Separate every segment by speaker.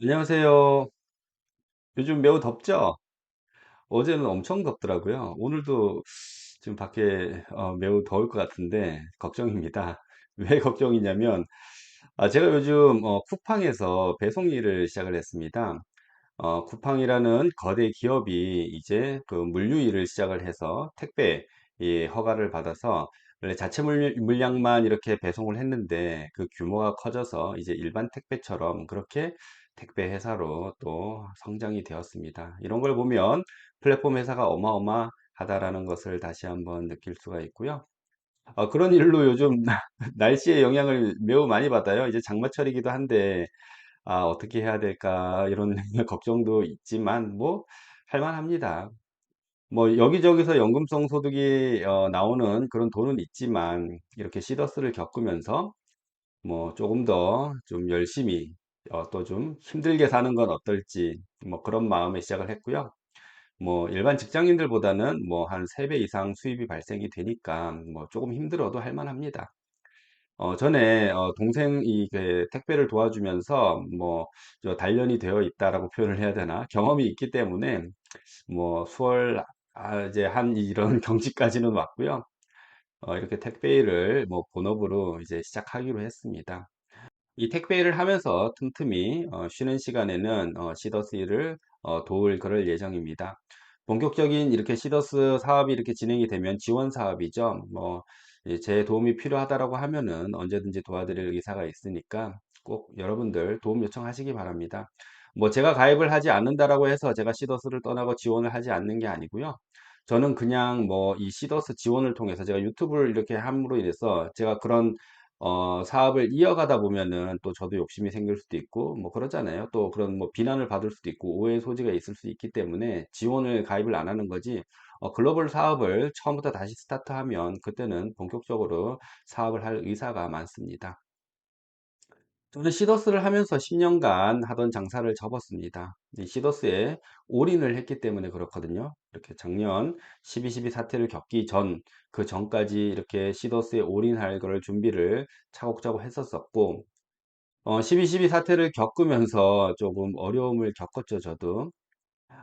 Speaker 1: 안녕하세요. 요즘 매우 덥죠? 어제는 엄청 덥더라고요. 오늘도 지금 밖에 어, 매우 더울 것 같은데 걱정입니다. 왜 걱정이냐면 아, 제가 요즘 어, 쿠팡에서 배송 일을 시작을 했습니다. 어, 쿠팡이라는 거대 기업이 이제 그 물류 일을 시작을 해서 택배 이 허가를 받아서 원래 자체 물- 물량만 이렇게 배송을 했는데 그 규모가 커져서 이제 일반 택배처럼 그렇게 택배 회사로 또 성장이 되었습니다. 이런 걸 보면 플랫폼 회사가 어마어마하다라는 것을 다시 한번 느낄 수가 있고요. 어, 그런 일로 요즘 날씨의 영향을 매우 많이 받아요. 이제 장마철이기도 한데 아, 어떻게 해야 될까 이런 걱정도 있지만 뭐 할만합니다. 뭐 여기저기서 연금성 소득이 어, 나오는 그런 돈은 있지만 이렇게 시더스를 겪으면서 뭐 조금 더 좀 열심히 어, 또 좀 힘들게 사는 건 어떨지 뭐 그런 마음에 시작을 했고요. 뭐 일반 직장인들보다는 뭐 한 3배 이상 수입이 발생이 되니까 뭐 조금 힘들어도 할 만합니다. 어, 전에 어, 동생이 그 택배를 도와주면서 뭐 저 단련이 되어 있다라고 표현을 해야 되나 경험이 있기 때문에 뭐 수월 아, 이제 한 이런 경지까지는 왔고요. 어, 이렇게 택배 일을 뭐 본업으로 이제 시작하기로 했습니다. 이 택배 일을 하면서 틈틈이 어, 쉬는 시간에는 어, 시더스 일을 어, 도울 그럴 예정입니다. 본격적인 이렇게 시더스 사업이 이렇게 진행이 되면 지원 사업이죠. 뭐, 예, 제 도움이 필요하다라고 하면은 언제든지 도와드릴 의사가 있으니까 꼭 여러분들 도움 요청하시기 바랍니다. 뭐 제가 가입을 하지 않는다라고 해서 제가 시더스를 떠나고 지원을 하지 않는 게 아니고요. 저는 그냥 뭐 이 시더스 지원을 통해서 제가 유튜브를 이렇게 함으로 인해서 제가 그런 어, 사업을 이어가다 보면은 또 저도 욕심이 생길 수도 있고 뭐 그러잖아요. 또 그런 뭐 비난을 받을 수도 있고 오해의 소지가 있을 수 있기 때문에 지원을 가입을 안 하는 거지. 어, 글로벌 사업을 처음부터 다시 스타트하면 그때는 본격적으로 사업을 할 의사가 많습니다. 저는 시더스를 하면서 10년간 하던 장사를 접었습니다. 이 시더스에 올인을 했기 때문에 그렇거든요. 이렇게 작년 12.12 사태를 겪기 전, 그 전까지 이렇게 시더스에 올인할 거를 준비를 차곡차곡 했었었고, 어, 12.12 사태를 겪으면서 조금 어려움을 겪었죠, 저도.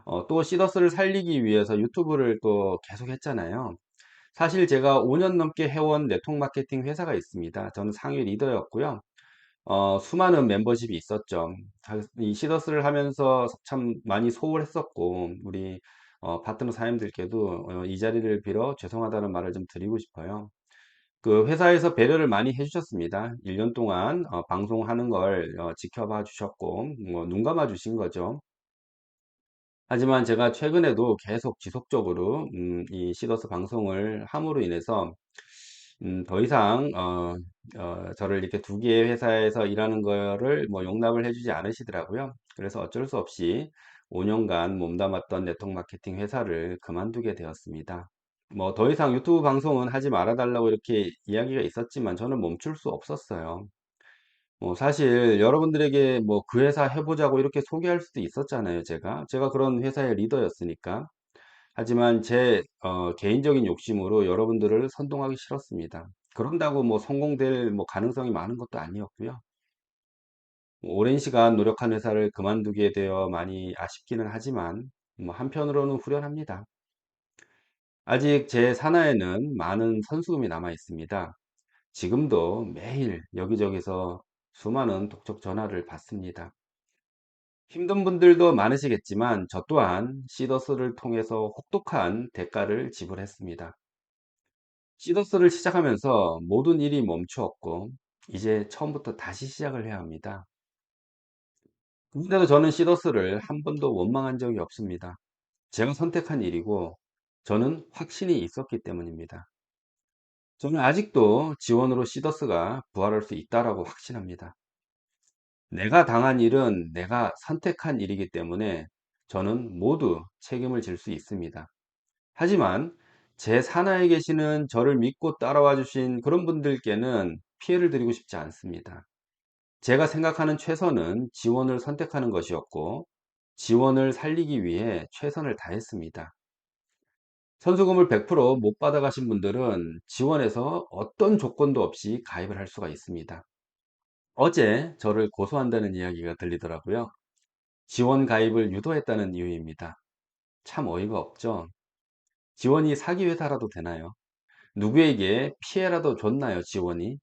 Speaker 1: 어, 또 시더스를 살리기 위해서 유튜브를 또 계속 했잖아요. 사실 제가 5년 넘게 해온 네트워크 마케팅 회사가 있습니다. 저는 상위 리더였고요. 어, 수많은 멤버십이 있었죠. 자- 이 시더스를 하면서 참 많이 소홀했었고, 우리 어, 파트너 사장님들께도 어, 이 자리를 빌어 죄송하다는 말을 좀 드리고 싶어요. 그 회사에서 배려를 많이 해주셨습니다. 1년 동안 어, 방송하는 걸 어, 지켜봐 주셨고, 뭐, 눈 감아 주신 거죠. 하지만 제가 최근에도 계속 지속적으로 음, 이 시더스 방송을 함으로 인해서 음, 더 이상 어, 어, 저를 이렇게 두 개의 회사에서 일하는 거를 뭐 용납을 해주지 않으시더라고요. 그래서 어쩔 수 없이 5년간 몸담았던 네트워크 마케팅 회사를 그만두게 되었습니다. 뭐 더 이상 유튜브 방송은 하지 말아달라고 이렇게 이야기가 있었지만 저는 멈출 수 없었어요. 뭐 사실 여러분들에게 뭐 그 회사 해보자고 이렇게 소개할 수도 있었잖아요, 제가. 제가 그런 회사의 리더였으니까. 하지만 제 어, 개인적인 욕심으로 여러분들을 선동하기 싫었습니다. 그런다고 뭐 성공될 뭐 가능성이 많은 것도 아니었고요. 뭐 오랜 시간 노력한 회사를 그만두게 되어 많이 아쉽기는 하지만 뭐 한편으로는 후련합니다. 아직 제 산하에는 많은 선수금이 남아 있습니다. 지금도 매일 여기저기서 수많은 독촉 전화를 받습니다. 힘든 분들도 많으시겠지만 저 또한 시더스를 통해서 혹독한 대가를 지불했습니다. 시더스를 시작하면서 모든 일이 멈추었고 이제 처음부터 다시 시작을 해야 합니다. 근데도 저는 시더스를 한 번도 원망한 적이 없습니다. 제가 선택한 일이고 저는 확신이 있었기 때문입니다. 저는 아직도 지원으로 시더스가 부활할 수 있다라고 확신합니다. 내가 당한 일은 내가 선택한 일이기 때문에 저는 모두 책임을 질 수 있습니다. 하지만 제 산하에 계시는 저를 믿고 따라와 주신 그런 분들께는 피해를 드리고 싶지 않습니다. 제가 생각하는 최선은 지원을 선택하는 것이었고 지원을 살리기 위해 최선을 다했습니다. 선수금을 100%못 받아가신 분들은 지원에서 어떤 조건도 없이 가입을 할 수가 있습니다. 어제 저를 고소한다는 이야기가 들리더라고요. 지원 가입을 유도했다는 이유입니다. 참 어이가 없죠? 지원이 사기 회사라도 되나요? 누구에게 피해라도 줬나요, 지원이?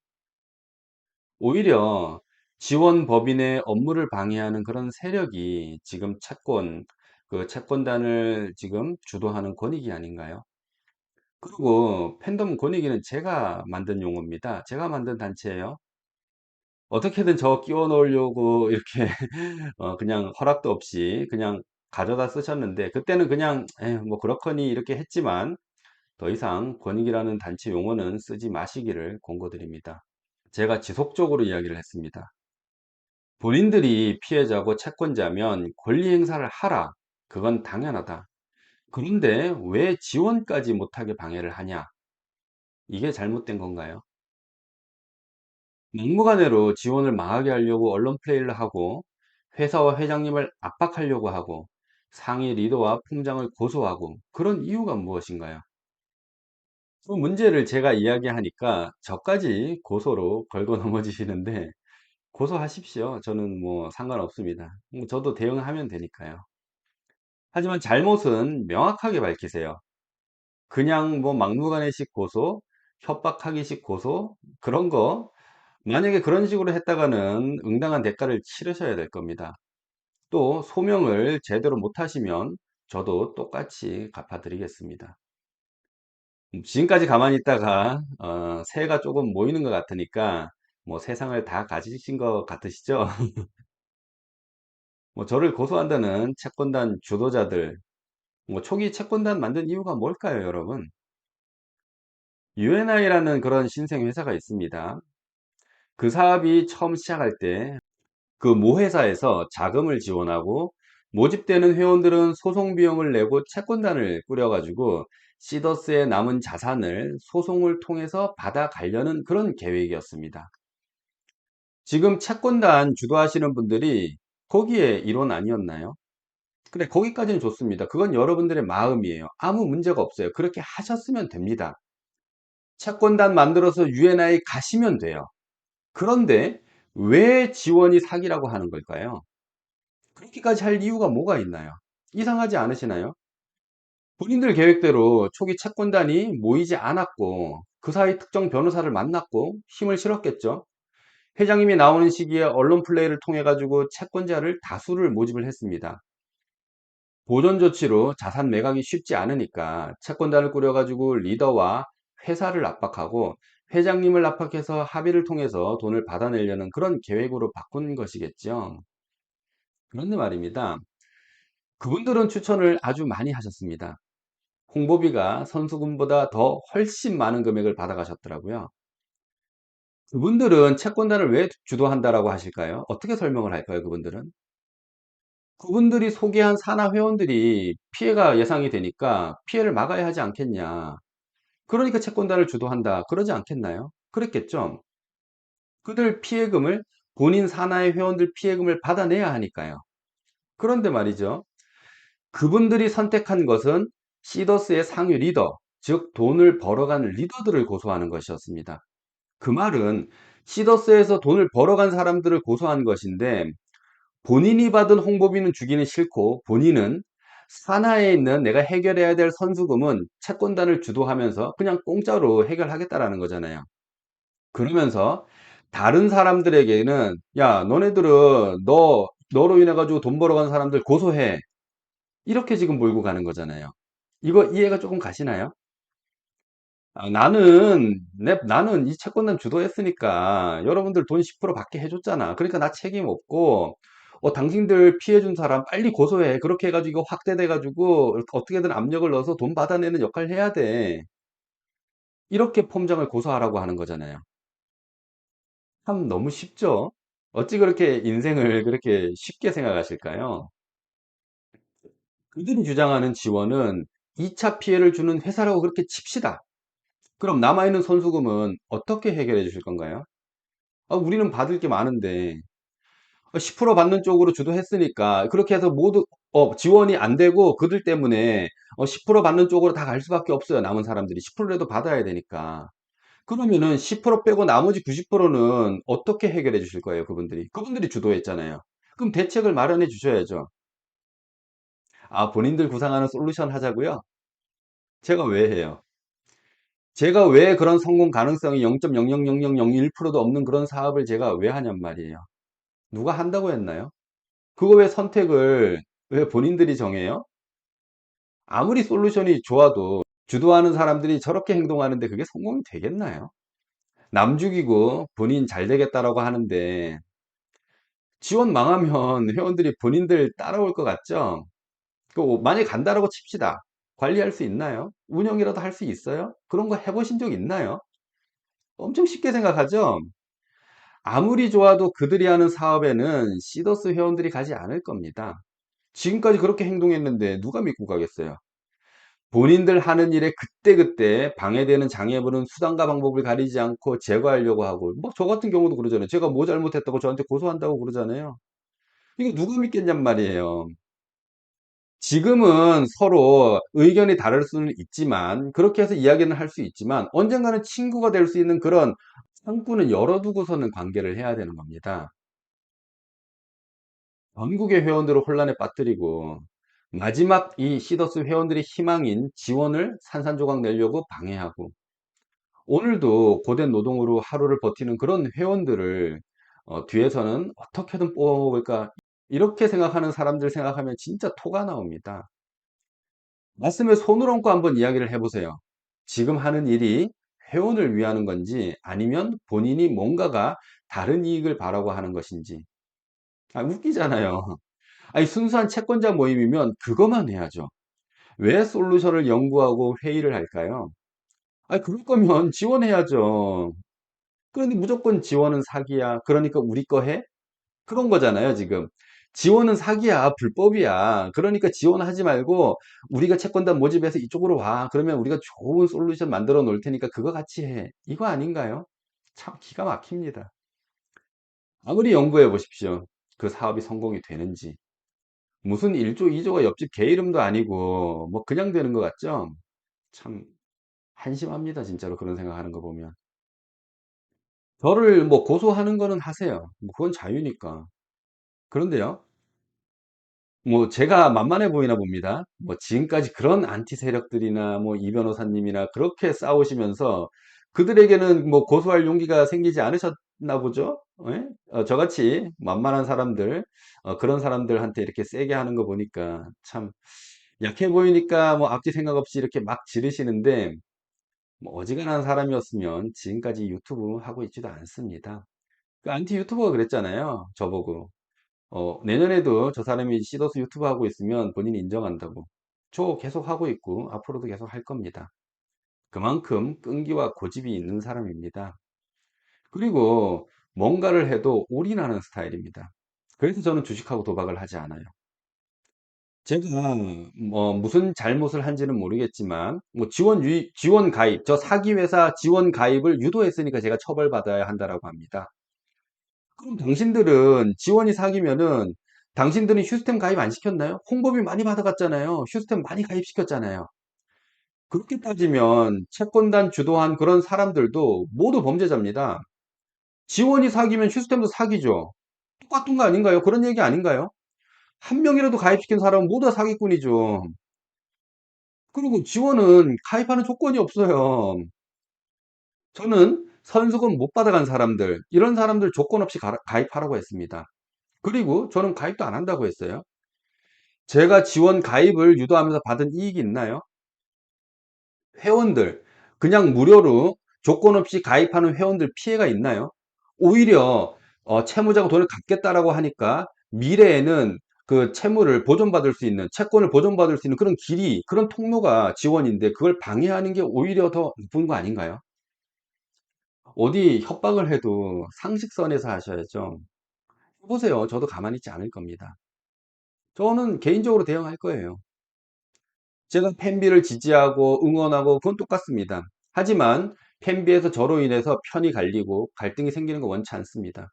Speaker 1: 오히려 지원 법인의 업무를 방해하는 그런 세력이 지금 채권, 그 채권단을 지금 주도하는 권익이 아닌가요? 그리고 팬덤 권익위는 제가 만든 용어입니다. 제가 만든 단체예요. 어떻게든 저 끼워 넣으려고 이렇게 어 그냥 허락도 없이 그냥 가져다 쓰셨는데 그때는 그냥 에뭐 그렇거니 이렇게 했지만 더 이상 권익이라는 단체 용어는 쓰지 마시기를 권고드립니다. 제가 지속적으로 이야기를 했습니다. 본인들이 피해자고 채권자면 권리 행사를 하라. 그건 당연하다. 그런데 왜 지원까지 못하게 방해를 하냐? 이게 잘못된 건가요? 막무가내로 지원을 망하게 하려고 언론 플레이를 하고 회사와 회장님을 압박하려고 하고 상위 리더와 품장을 고소하고 그런 이유가 무엇인가요? 그 문제를 제가 이야기하니까 저까지 고소로 걸고 넘어지시는데 고소하십시오. 저는 뭐 상관없습니다. 뭐 저도 대응하면 되니까요. 하지만 잘못은 명확하게 밝히세요. 그냥 뭐 막무가내식 고소, 협박하기식 고소 그런 거 만약에 그런 식으로 했다가는 응당한 대가를 치르셔야 될 겁니다. 또 소명을 제대로 못하시면 저도 똑같이 갚아드리겠습니다. 음, 지금까지 가만히 있다가 어, 새해가 조금 모이는 것 같으니까 뭐 세상을 다 가지신 것 같으시죠? 뭐 저를 고소한다는 채권단 주도자들, 뭐 초기 채권단 만든 이유가 뭘까요, 여러분? UNI라는 그런 신생 회사가 있습니다. 그 사업이 처음 시작할 때 그 모 회사에서 자금을 지원하고 모집되는 회원들은 소송 비용을 내고 채권단을 꾸려가지고 시더스의 남은 자산을 소송을 통해서 받아가려는 그런 계획이었습니다. 지금 채권단 주도하시는 분들이 거기에 일원 아니었나요? 그래, 거기까지는 좋습니다. 그건 여러분들의 마음이에요. 아무 문제가 없어요. 그렇게 하셨으면 됩니다. 채권단 만들어서 UNI 가시면 돼요. 그런데 왜 지원이 사기라고 하는 걸까요? 그렇게까지 할 이유가 뭐가 있나요? 이상하지 않으시나요? 본인들 계획대로 초기 채권단이 모이지 않았고 그 사이 특정 변호사를 만났고 힘을 실었겠죠. 회장님이 나오는 시기에 언론 플레이를 통해 가지고 채권자를 다수를 모집을 했습니다. 보존 조치로 자산 매각이 쉽지 않으니까 채권단을 꾸려 가지고 리더와 회사를 압박하고 회장님을 압박해서 합의를 통해서 돈을 받아내려는 그런 계획으로 바꾼 것이겠죠. 그런데 말입니다. 그분들은 추천을 아주 많이 하셨습니다. 홍보비가 선수금보다 더 훨씬 많은 금액을 받아가셨더라고요. 그분들은 채권단을 왜 주도한다라고 하실까요? 어떻게 설명을 할까요, 그분들은? 그분들이 소개한 산하 회원들이 피해가 예상이 되니까 피해를 막아야 하지 않겠냐. 그러니까 채권단을 주도한다. 그러지 않겠나요? 그랬겠죠? 그들 피해금을 본인 산하의 회원들 피해금을 받아내야 하니까요. 그런데 말이죠. 그분들이 선택한 것은 시더스의 상위 리더, 즉 돈을 벌어간 리더들을 고소하는 것이었습니다. 그 말은 시더스에서 돈을 벌어간 사람들을 고소한 것인데 본인이 받은 홍보비는 주기는 싫고 본인은 산하에 있는 내가 해결해야 될 선수금은 채권단을 주도하면서 그냥 공짜로 해결하겠다라는 거잖아요. 그러면서 다른 사람들에게는 야 너네들은 너 너로 인해 가지고 돈 벌어간 사람들 고소해 이렇게 지금 몰고 가는 거잖아요. 이거 이해가 조금 가시나요? 아, 나는 내 나는 이 채권단 주도했으니까 여러분들 돈 10% 받게 해줬잖아. 그러니까 나 책임 없고 어, 당신들 피해준 사람 빨리 고소해. 그렇게 해가지고 이거 확대돼 가지고 어떻게든 압력을 넣어서 돈 받아내는 역할을 해야 돼. 이렇게 폼장을 고소하라고 하는 거잖아요. 참 너무 쉽죠? 어찌 그렇게 인생을 그렇게 쉽게 생각하실까요? 그들이 주장하는 지원은 2차 피해를 주는 회사라고 그렇게 칩시다. 그럼 남아있는 선수금은 어떻게 해결해 주실 건가요? 아, 우리는 받을 게 많은데 10% 받는 쪽으로 주도했으니까 그렇게 해서 모두 어, 지원이 안 되고 그들 때문에 어, 10% 받는 쪽으로 다 갈 수밖에 없어요. 남은 사람들이 10%라도 받아야 되니까. 그러면은 10% 빼고 나머지 90%는 어떻게 해결해 주실 거예요, 그분들이? 그분들이 주도했잖아요. 그럼 대책을 마련해 주셔야죠. 아, 본인들 구상하는 솔루션 하자고요? 제가 왜 해요? 제가 왜 그런 성공 가능성이 0.00001%도 없는 그런 사업을 제가 왜 하냔 말이에요. 누가 한다고 했나요? 그거 왜 선택을 왜 본인들이 정해요? 아무리 솔루션이 좋아도 주도하는 사람들이 저렇게 행동하는데 그게 성공이 되겠나요? 남 죽이고 본인 잘 되겠다라고 하는데 지원 망하면 회원들이 본인들 따라올 것 같죠? 그 만약에 간다라고 칩시다. 관리할 수 있나요? 운영이라도 할 수 있어요? 그런 거 해보신 적 있나요? 엄청 쉽게 생각하죠? 아무리 좋아도 그들이 하는 사업에는 시더스 회원들이 가지 않을 겁니다. 지금까지 그렇게 행동했는데 누가 믿고 가겠어요? 본인들 하는 일에 그때그때 방해되는 장애물은 수단과 방법을 가리지 않고 제거하려고 하고 뭐 저 같은 경우도 그러잖아요. 제가 뭐 잘못했다고 저한테 고소한다고 그러잖아요. 이거 누가 믿겠냔 말이에요. 지금은 서로 의견이 다를 수는 있지만 그렇게 해서 이야기는 할 수 있지만 언젠가는 친구가 될 수 있는 그런 창구는 열어두고서는 관계를 해야 되는 겁니다. 전국의 회원들을 혼란에 빠뜨리고 마지막 이 시더스 회원들의 희망인 지원을 산산조각 내려고 방해하고 오늘도 고된 노동으로 하루를 버티는 그런 회원들을 어, 뒤에서는 어떻게든 뽑아먹을까 이렇게 생각하는 사람들 생각하면 진짜 토가 나옵니다. 말씀에 손을 얹고 한번 이야기를 해보세요. 지금 하는 일이 회원을 위하는 건지 아니면 본인이 뭔가가 다른 이익을 바라고 하는 것인지. 아, 웃기잖아요. 아니, 순수한 채권자 모임이면 그것만 해야죠. 왜 솔루션을 연구하고 회의를 할까요? 아니, 그럴 거면 지원해야죠. 그런데 무조건 지원은 사기야. 그러니까 우리 거 해? 그런 거잖아요, 지금. 지원은 사기야, 불법이야. 그러니까 지원하지 말고 우리가 채권단 모집해서 이쪽으로 와. 그러면 우리가 좋은 솔루션 만들어 놓을 테니까 그거 같이 해. 이거 아닌가요? 참 기가 막힙니다. 아무리 연구해 보십시오. 그 사업이 성공이 되는지. 무슨 1조, 2조가 옆집 개 이름도 아니고 뭐 그냥 되는 것 같죠? 참 한심합니다. 진짜로 그런 생각하는 거 보면. 저를 뭐 고소하는 거는 하세요. 뭐 그건 자유니까. 그런데요. 뭐 제가 만만해 보이나 봅니다. 뭐 지금까지 그런 안티 세력들이나 뭐 이 변호사님이나 그렇게 싸우시면서 그들에게는 뭐 고소할 용기가 생기지 않으셨나 보죠? 예? 어, 저같이 만만한 사람들, 어, 그런 사람들한테 이렇게 세게 하는 거 보니까 참 약해 보이니까 뭐 앞뒤 생각 없이 이렇게 막 지르시는데 뭐 어지간한 사람이었으면 지금까지 유튜브 하고 있지도 않습니다. 그 안티 유튜버가 그랬잖아요. 저보고. 어, 내년에도 저 사람이 시더스 유튜브 하고 있으면 본인이 인정한다고. 저 계속 하고 있고 앞으로도 계속 할 겁니다. 그만큼 끈기와 고집이 있는 사람입니다. 그리고 뭔가를 해도 올인하는 스타일입니다. 그래서 저는 주식하고 도박을 하지 않아요. 제가 뭐 무슨 잘못을 한지는 모르겠지만 뭐 지원 유입, 지원 가입, 저 사기 회사 지원 가입을 유도했으니까 제가 처벌받아야 한다라고 합니다. 그럼 당신들은 지원이 사기면은 당신들은 휴스템 가입 안 시켰나요? 홍보비 많이 받아갔잖아요. 휴스템 많이 가입시켰잖아요. 그렇게 따지면 채권단 주도한 그런 사람들도 모두 범죄자입니다. 지원이 사기면 휴스템도 사기죠. 똑같은 거 아닌가요? 그런 얘기 아닌가요? 한 명이라도 가입시킨 사람은 모두 다 사기꾼이죠. 그리고 지원은 가입하는 조건이 없어요. 저는 선수금 못 받아간 사람들, 이런 사람들 조건 없이 가, 가입하라고 했습니다. 그리고 저는 가입도 안 한다고 했어요. 제가 지원 가입을 유도하면서 받은 이익이 있나요? 회원들, 그냥 무료로 조건 없이 가입하는 회원들 피해가 있나요? 오히려 어, 채무자가 돈을 갚겠다라고 하니까 미래에는 그 채무를 보존받을 수 있는 채권을 보존받을 수 있는 그런 길이 그런 통로가 지원인데 그걸 방해하는 게 오히려 더 나쁜 거 아닌가요? 어디 협박을 해도 상식선에서 하셔야죠. 해보세요. 저도 가만히 있지 않을 겁니다. 저는 개인적으로 대응할 거예요. 제가 팬비를 지지하고 응원하고 그건 똑같습니다. 하지만 팬비에서 저로 인해서 편이 갈리고 갈등이 생기는 거 원치 않습니다.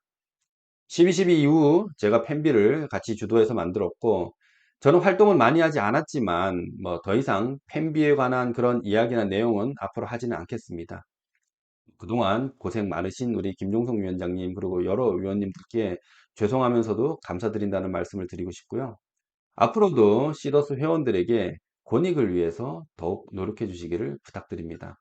Speaker 1: 12.12 이후 제가 팬비를 같이 주도해서 만들었고 저는 활동을 많이 하지 않았지만 뭐 더 이상 팬비에 관한 그런 이야기나 내용은 앞으로 하지는 않겠습니다. 그동안 고생 많으신 우리 김종석 위원장님 그리고 여러 위원님들께 죄송하면서도 감사드린다는 말씀을 드리고 싶고요. 앞으로도 시더스 회원들에게 권익을 위해서 더욱 노력해 주시기를 부탁드립니다.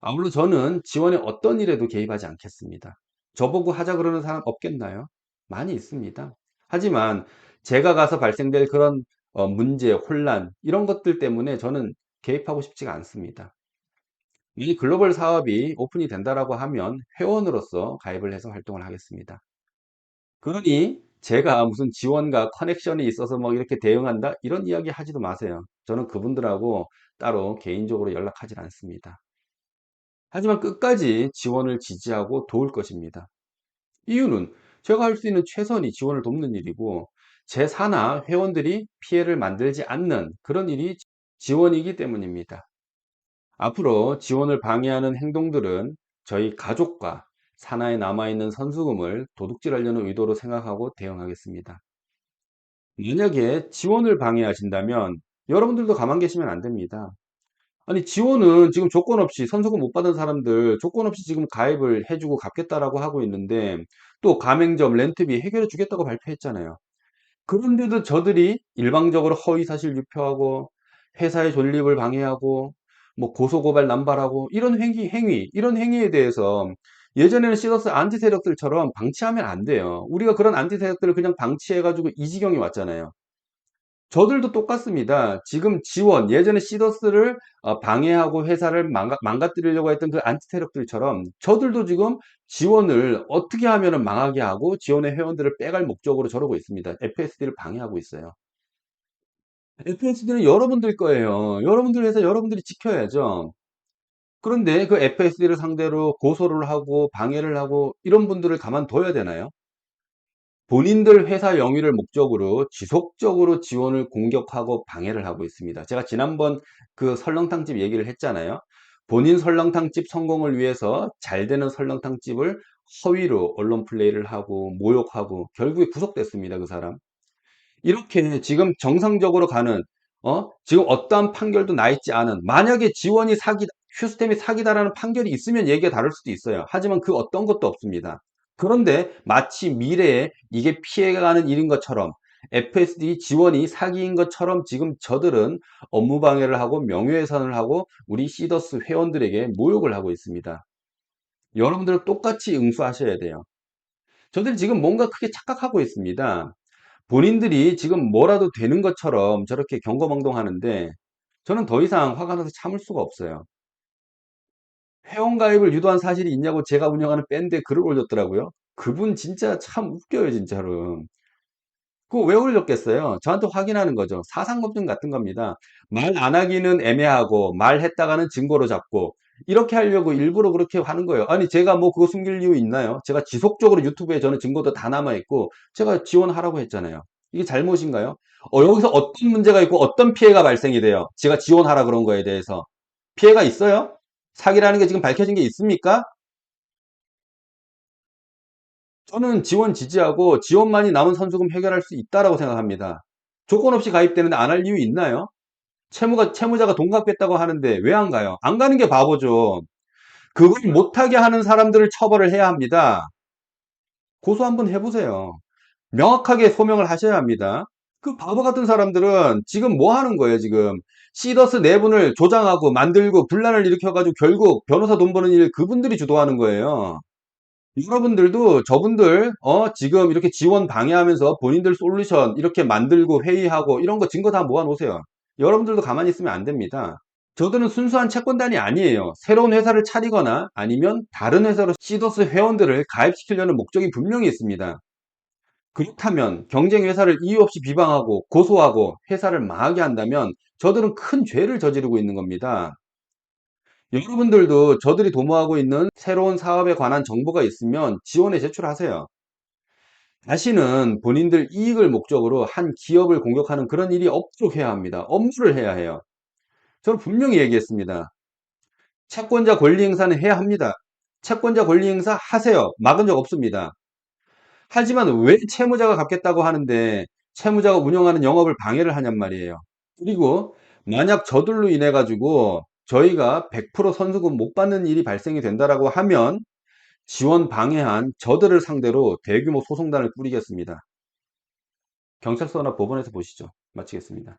Speaker 1: 아울러 저는 지원의 어떤 일에도 개입하지 않겠습니다. 저보고 하자 그러는 사람 없겠나요? 많이 있습니다. 하지만 제가 가서 발생될 그런 어, 문제, 혼란 이런 것들 때문에 저는 개입하고 싶지가 않습니다. 이 글로벌 사업이 오픈이 된다라고 하면 회원으로서 가입을 해서 활동을 하겠습니다. 그러니 제가 무슨 지원과 커넥션이 있어서 뭐 이렇게 대응한다 이런 이야기 하지도 마세요. 저는 그분들하고 따로 개인적으로 연락하지 않습니다. 하지만 끝까지 지원을 지지하고 도울 것입니다. 이유는 제가 할 수 있는 최선이 지원을 돕는 일이고 제 산하 회원들이 피해를 만들지 않는 그런 일이 지원이기 때문입니다. 앞으로 지원을 방해하는 행동들은 저희 가족과 산하에 남아있는 선수금을 도둑질하려는 의도로 생각하고 대응하겠습니다. 만약에 지원을 방해하신다면 여러분들도 가만 계시면 안 됩니다. 아니 지원은 지금 조건 없이 선수금 못 받은 사람들 조건 없이 지금 가입을 해주고 갚겠다라고 하고 있는데 또 가맹점 렌트비 해결해 주겠다고 발표했잖아요. 그런데도 저들이 일방적으로 허위사실 유포하고 회사의 존립을 방해하고 뭐 고소고발 남발하고 이런 행위, 행위, 이런 행위에 대해서 예전에는 시더스 안티 세력들처럼 방치하면 안 돼요. 우리가 그런 안티 세력들을 그냥 방치해가지고 이 지경이 왔잖아요. 저들도 똑같습니다. 지금 지원, 예전에 시더스를 어, 방해하고 회사를 망가, 망가뜨리려고 했던 그 안티 세력들처럼 저들도 지금 지원을 어떻게 하면 망하게 하고 지원의 회원들을 빼갈 목적으로 저러고 있습니다. FSD를 방해하고 있어요. FSD는 여러분들 거예요. 여러분들 회사 여러분들이 지켜야죠. 그런데 그 FSD를 상대로 고소를 하고 방해를 하고 이런 분들을 가만둬야 되나요? 본인들 회사 영위를 목적으로 지속적으로 지원을 공격하고 방해를 하고 있습니다. 제가 지난번 그 설렁탕집 얘기를 했잖아요. 본인 설렁탕집 성공을 위해서 잘 되는 설렁탕집을 허위로 언론 플레이를 하고 모욕하고 결국에 구속됐습니다. 그 사람. 이렇게 지금 정상적으로 가는 어? 지금 어떠한 판결도 나 있지 않은 만약에 지원이 사기 휴스템이 사기다라는 판결이 있으면 얘기가 다를 수도 있어요. 하지만 그 어떤 것도 없습니다. 그런데 마치 미래에 이게 피해가는 일인 것처럼 FSD 지원이 사기인 것처럼 지금 저들은 업무 방해를 하고 명예훼손을 하고 우리 시더스 회원들에게 모욕을 하고 있습니다. 여러분들은 똑같이 응수하셔야 돼요. 저들이 지금 뭔가 크게 착각하고 있습니다. 본인들이 지금 뭐라도 되는 것처럼 저렇게 경거망동하는데 저는 더 이상 화가 나서 참을 수가 없어요. 회원가입을 유도한 사실이 있냐고 제가 운영하는 밴드에 글을 올렸더라고요. 그분 진짜 참 웃겨요, 진짜로. 그거 왜 올렸겠어요? 저한테 확인하는 거죠. 사상검증 같은 겁니다. 말 안 하기는 애매하고 말했다가는 증거로 잡고 이렇게 하려고 일부러 그렇게 하는 거예요. 아니 제가 뭐 그거 숨길 이유 있나요? 제가 지속적으로 유튜브에 저는 증거도 다 남아 있고 제가 지원하라고 했잖아요. 이게 잘못인가요? 어, 여기서 어떤 문제가 있고 어떤 피해가 발생이 돼요? 제가 지원하라 그런 거에 대해서 피해가 있어요? 사기라는 게 지금 밝혀진 게 있습니까? 저는 지원 지지하고 지원만이 남은 선수금 해결할 수 있다라고 생각합니다. 조건 없이 가입되는데 안 할 이유 있나요? 채무가, 채무자가 돈 갚겠다고 하는데 왜 안 가요? 안 가는 게 바보죠. 그걸 못하게 하는 사람들을 처벌을 해야 합니다. 고소 한번 해보세요. 명확하게 소명을 하셔야 합니다. 그 바보 같은 사람들은 지금 뭐 하는 거예요, 지금? 시더스 내분을 조장하고 만들고 분란을 일으켜가지고 결국 변호사 돈 버는 일 그분들이 주도하는 거예요. 여러분들도 저분들 어 지금 이렇게 지원 방해하면서 본인들 솔루션 이렇게 만들고 회의하고 이런 거 증거 다 모아 놓으세요. 여러분들도 가만히 있으면 안 됩니다. 저들은 순수한 채권단이 아니에요. 새로운 회사를 차리거나 아니면 다른 회사로 시더스 회원들을 가입시키려는 목적이 분명히 있습니다. 그렇다면 경쟁 회사를 이유 없이 비방하고 고소하고 회사를 망하게 한다면 저들은 큰 죄를 저지르고 있는 겁니다. 여러분들도 저들이 도모하고 있는 새로운 사업에 관한 정보가 있으면 지원에 제출하세요. 다시는 본인들 이익을 목적으로 한 기업을 공격하는 그런 일이 없도록 해야 합니다. 업무를 해야 해요. 저는 분명히 얘기했습니다. 채권자 권리 행사는 해야 합니다. 채권자 권리 행사 하세요. 막은 적 없습니다. 하지만 왜 채무자가 갚겠다고 하는데 채무자가 운영하는 영업을 방해를 하냔 말이에요. 그리고 만약 저들로 인해 가지고 저희가 100% 선수금 못 받는 일이 발생이 된다라고 하면 지원 방해한 저들을 상대로 대규모 소송단을 꾸리겠습니다. 경찰서나 법원에서 보시죠. 마치겠습니다.